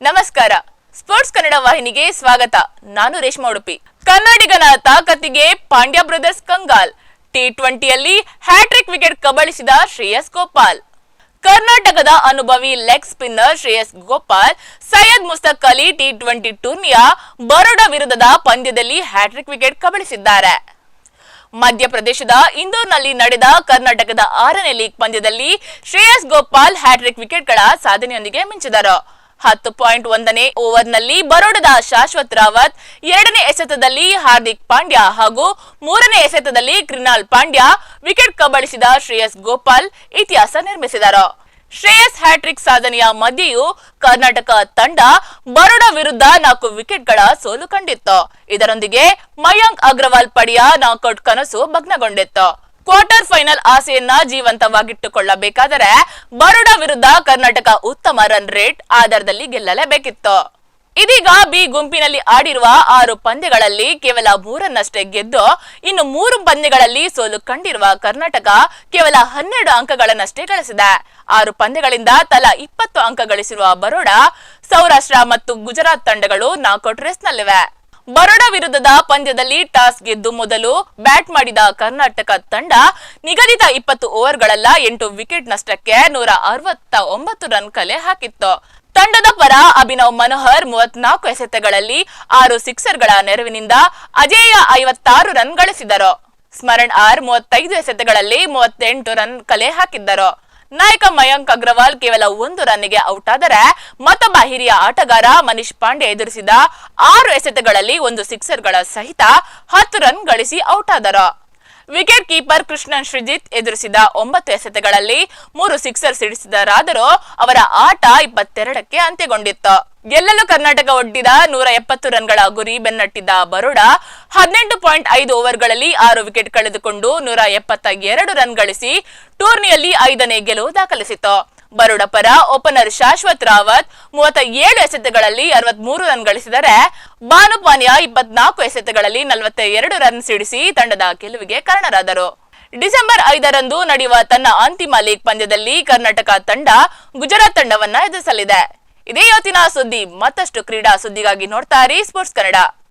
ನಮಸ್ಕಾರ. ಸ್ಪೋರ್ಟ್ಸ್ ಕನ್ನಡ ವಾಹಿನಿಗೆ ಸ್ವಾಗತ. ನಾನು ರೇಷ್ಮಾ ಉಡುಪಿ. ಕನ್ನಡಿಗನ ತಾಕತ್ತಿಗೆ ಪಾಂಡ್ಯ ಬ್ರದರ್ಸ್ ಕಂಗಾಲ್. ಟಿ ಟ್ವೆಂಟಿಯಲ್ಲಿ ಹ್ಯಾಟ್ರಿಕ್ ವಿಕೆಟ್ ಕಬಳಿಸಿದ ಶ್ರೇಯಸ್ ಗೋಪಾಲ್. ಕರ್ನಾಟಕದ ಅನುಭವಿ leg spinner Shreyas Gopal, Syed Mushtaq Ali T twenty ಟೂರ್ನಿಯ ಬರೋಡಾ ವಿರುದ್ಧದ ಪಂದ್ಯದಲ್ಲಿ ಹ್ಯಾಟ್ರಿಕ್ ವಿಕೆಟ್ ಕಬಳಿಸಿದ್ದಾರೆ. ಮಧ್ಯಪ್ರದೇಶದ ಇಂದೋರ್ನಲ್ಲಿ ನಡೆದ ಕರ್ನಾಟಕದ ಆರನೇ ಲೀಗ್ ಪಂದ್ಯದಲ್ಲಿ ಶ್ರೇಯಸ್ ಗೋಪಾಲ್ ಹ್ಯಾಟ್ರಿಕ್ ವಿಕೆಟ್ಗಳ ಸಾಧನೆಯೊಂದಿಗೆ ಮಿಂಚಿದರು. ಹತ್ತು ಪಾಯಿಂಟ್ ಒಂದನೇ ಓವರ್ನಲ್ಲಿ ಬರೋಡದ ಶಾಶ್ವತ್ ರಾವತ್, ಎರಡನೇ ಎಸೆತದಲ್ಲಿ ಹಾರ್ದಿಕ್ ಪಾಂಡ್ಯ ಹಾಗೂ ಮೂರನೇ ಎಸೆತದಲ್ಲಿ ಕ್ರಿನಾಲ್ ಪಾಂಡ್ಯ ವಿಕೆಟ್ ಕಬಳಿಸಿದ ಶ್ರೇಯಸ್ ಗೋಪಾಲ್ ಇತಿಹಾಸ ನಿರ್ಮಿಸಿದರು. ಶ್ರೇಯಸ್ ಹ್ಯಾಟ್ರಿಕ್ ಸಾಧನೆಯ ಮಧ್ಯೆಯೂ ಕರ್ನಾಟಕ ತಂಡ ಬರೋಡಾ ವಿರುದ್ಧ ನಾಲ್ಕು ವಿಕೆಟ್ಗಳ ಸೋಲು ಕಂಡಿತ್ತು. ಇದರೊಂದಿಗೆ ಮಯಾಂಕ್ ಅಗ್ರವಾಲ್ ಪಡೆಯ ನಾಕೌಟ್ ಕನಸು ಭಗ್ನಗೊಂಡಿತ್ತು. ಕ್ವಾರ್ಟರ್ ಫೈನಲ್ ಆಸೆಯನ್ನ ಜೀವಂತವಾಗಿಟ್ಟುಕೊಳ್ಳಬೇಕಾದರೆ ಬರೋಡಾ ವಿರುದ್ಧ ಕರ್ನಾಟಕ ಉತ್ತಮ ರನ್ ರೇಟ್ ಆಧಾರದಲ್ಲಿ ಗೆಲ್ಲಲೇಬೇಕಿತ್ತು. ಇದೀಗ ಬಿ ಗುಂಪಿನಲ್ಲಿ ಆಡಿರುವ ಆರು ಪಂದ್ಯಗಳಲ್ಲಿ ಕೇವಲ ಮೂರನ್ನಷ್ಟೇ ಗೆದ್ದು ಇನ್ನು ಮೂರು ಪಂದ್ಯಗಳಲ್ಲಿ ಸೋಲು ಕಂಡಿರುವ ಕರ್ನಾಟಕ ಕೇವಲ ಹನ್ನೆರಡು ಅಂಕಗಳನ್ನಷ್ಟೇ ಗಳಿಸಿದೆ. ಆರು ಪಂದ್ಯಗಳಿಂದ ತಲಾ ಇಪ್ಪತ್ತು ಅಂಕ ಗಳಿಸಿರುವ ಬರೋಡಾ ಸೌರಾಷ್ಟ್ರ ಮತ್ತು ಗುಜರಾತ್ ತಂಡಗಳು ನಾಕೌಟ್ ರೇಸ್ನಲ್ಲಿವೆ ಬರೋಡಾ ವಿರುದ್ಧದ ಪಂದ್ಯದಲ್ಲಿ ಟಾಸ್ ಗೆದ್ದು ಮೊದಲು ಬ್ಯಾಟ್ ಮಾಡಿದ ಕರ್ನಾಟಕ ತಂಡ ನಿಗದಿತ ಇಪ್ಪತ್ತು ಓವರ್ಗಳಲ್ಲ ಎಂಟು ವಿಕೆಟ್ ನಷ್ಟಕ್ಕೆ ನೂರ ಅರವತ್ತ ಒಂಬತ್ತು ರನ್ ಕಲೆ ಹಾಕಿತ್ತು. ತಂಡದ ಪರ ಅಭಿನವ್ ಮನೋಹರ್ ಮೂವತ್ನಾಲ್ಕು ಎಸೆತಗಳಲ್ಲಿ ಆರು ಸಿಕ್ಸರ್ಗಳ ನೆರವಿನಿಂದ ಅಜೇಯ ಐವತ್ತಾರು ರನ್ ಗಳಿಸಿದರು. ಸ್ಮರಣ್ ಆರ್ ಮೂವತ್ತೈದು ಎಸೆತಗಳಲ್ಲಿ ಮೂವತ್ತೆಂಟು ರನ್ ಕಲೆ ಹಾಕಿದ್ದರು. ನಾಯಕ ಮಯಾಂಕ್ ಅಗ್ರವಾಲ್ ಕೇವಲ ಒಂದು ರನ್ನಿಗೆ ಔಟ್ ಆದರೆ ಮತ್ತೊಬ್ಬ ಹಿರಿಯ ಆಟಗಾರ ಮನೀಶ್ ಪಾಂಡೆ ಎದುರಿಸಿದ ಆರು ಎಸೆತಗಳಲ್ಲಿ ಒಂದು ಸಿಕ್ಸರ್ಗಳ ಸಹಿತ ಹತ್ತು ರನ್ ಗಳಿಸಿ ಔಟ್ ಆದರು. ವಿಕೆಟ್ ಕೀಪರ್ ಕೃಷ್ಣನ್ ಶ್ರೀಜಿತ್ ಎದುರಿಸಿದ ಒಂಬತ್ತು ಎಸೆತಗಳಲ್ಲಿ ಮೂರು ಸಿಕ್ಸರ್ ಸಿಡಿಸಿದರಾದರೂ ಅವರ ಆಟ ಇಪ್ಪತ್ತೆರಡಕ್ಕೆ ಅಂತ್ಯಗೊಂಡಿತ್ತು. ಗೆಲ್ಲಲು ಕರ್ನಾಟಕ ಒಡ್ಡಿದ ನೂರ ಎಪ್ಪತ್ತು ರನ್ಗಳ ಗುರಿ ಬೆನ್ನಟ್ಟಿದ್ದ ಬರೋಡಾ ಹದಿನೆಂಟು ಪಾಯಿಂಟ್ ಐದು ಓವರ್ಗಳಲ್ಲಿ ಆರು ವಿಕೆಟ್ ಕಳೆದುಕೊಂಡು ನೂರ ಎಪ್ಪತ್ತ ಎರಡು ರನ್ ಗಳಿಸಿ ಟೂರ್ನಿಯಲ್ಲಿ ಐದನೇ ಗೆಲುವು ದಾಖಲಿಸಿತು. ಬರೋಡ ಪರ ಓಪನರ್ ಶಾಶ್ವತ್ ರಾವತ್ ಮೂವತ್ತ ಏಳು ಎಸೆತಗಳಲ್ಲಿ ಅರವತ್ಮೂರು ರನ್ ಗಳಿಸಿದರೆ ಭಾನುಪಾನಿಯ ಪಾನ್ಯ ಇಪ್ಪತ್ನಾಲ್ಕು ಎಸೆತಗಳಲ್ಲಿ ನಲವತ್ತ ಎರಡು ರನ್ ಸಿಡಿಸಿ ತಂಡದ ಗೆಲುವಿಗೆ ಕಾರಣರಾದರು. ಡಿಸೆಂಬರ್ ಐದರಂದು ನಡೆಯುವ ತನ್ನ ಅಂತಿಮ ಲೀಗ್ ಪಂದ್ಯದಲ್ಲಿ ಕರ್ನಾಟಕ ತಂಡ ಗುಜರಾತ್ ತಂಡವನ್ನ ಎದುರಿಸಲಿದೆ. ಇದೇ ಇವತ್ತಿನ ಸುದ್ದಿ ಮತ್ತಷ್ಟು ಕ್ರೀಡಾ ಸುದ್ದಿಗಾಗಿ ನೋಡ್ತಾ ಇರಿ ಸ್ಪೋರ್ಟ್ಸ್ ಕನ್ನಡ.